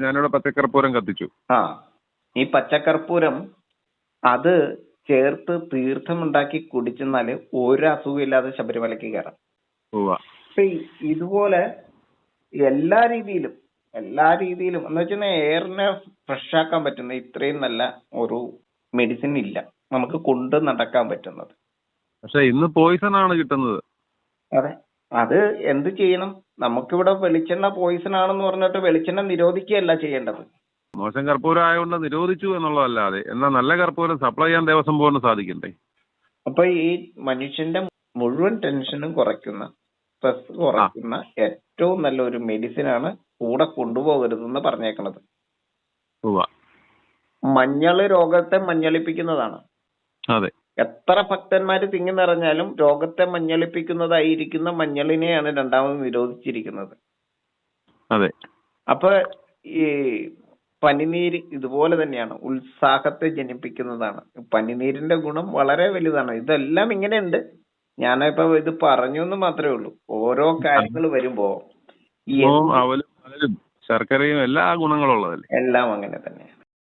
ഞാനിവിടെ പച്ചക്കർപ്പൂരം കത്തിച്ചു. ആ ഈ പച്ചക്കർപ്പൂരം അത് ചേർത്ത് തീർത്ഥമുണ്ടാക്കി കുടിച്ചെന്നാൽ ഒരു അസുഖമില്ലാതെ ശബരിമലയ്ക്ക് കയറാം. ഇതുപോലെ എല്ലാ രീതിയിലും എല്ലാ രീതിയിലും എന്ന് വെച്ചാൽ എയറിനെ ഫ്രഷ് ആക്കാൻ പറ്റുന്ന ഇത്രയും നല്ല ഒരു മെഡിസിൻ ഇല്ല. നമുക്ക് കൊണ്ട് നടക്കാൻ പറ്റുന്നത്. പക്ഷെ ഇന്ന് പോയിസൺ ആണ് കിട്ടുന്നത്. അതെ. അത് എന്ത് ചെയ്യണം? നമുക്കിവിടെ വെളിച്ചെണ്ണ പോയിസൺ ആണെന്ന് പറഞ്ഞിട്ട് വെളിച്ചെണ്ണ നിരോധിക്കുകയല്ല ചെയ്യേണ്ടത്. മോശം കർപ്പൂരം ആയതുകൊണ്ട് നിരോധിച്ചു എന്നുള്ളതല്ലാതെ എന്നാൽ നല്ല കർപ്പൂരം സപ്ലൈ ചെയ്യാൻ ദേവസ്വം ബോർഡിന് സാധിക്കണ്ടേ? അപ്പൊ ഈ മനുഷ്യന്റെ മുഴുവൻ ടെൻഷനും കുറയ്ക്കുന്ന സ്ട്രെസ് കുറയ്ക്കുന്ന ഏറ്റവും നല്ലൊരു മെഡിസിൻ ആണ് കൂടെ കൊണ്ടുപോകരുതെന്ന് പറഞ്ഞേക്കണത്. മഞ്ഞൾ രോഗത്തെ മഞ്ഞളിപ്പിക്കുന്നതാണ്. അതെ. എത്ര ഭക്തന്മാര് തിങ്ങി നിറഞ്ഞാലും രോഗത്തെ മഞ്ഞളിപ്പിക്കുന്നതായിരിക്കുന്ന മഞ്ഞളിനെയാണ് രണ്ടാമത് നിരോധിച്ചിരിക്കുന്നത് അതെ. അപ്പൊ ഈ പനിനീര് ഇതുപോലെ തന്നെയാണ് ഉത്സാഹത്തെ ജനിപ്പിക്കുന്നതാണ്. പനിനീരിന്റെ ഗുണം വളരെ വലുതാണ്. ഇതെല്ലാം ഇങ്ങനെയുണ്ട്. ഞാനിപ്പോ ഇത് പറഞ്ഞു എന്ന് മാത്രമേ ഉള്ളൂ. ഓരോ കാര്യങ്ങൾ വരുമ്പോ ശർക്കരയും എല്ലാ ഗുണങ്ങളുള്ളതല്ലേ? എല്ലാം അങ്ങനെ തന്നെയാണ്.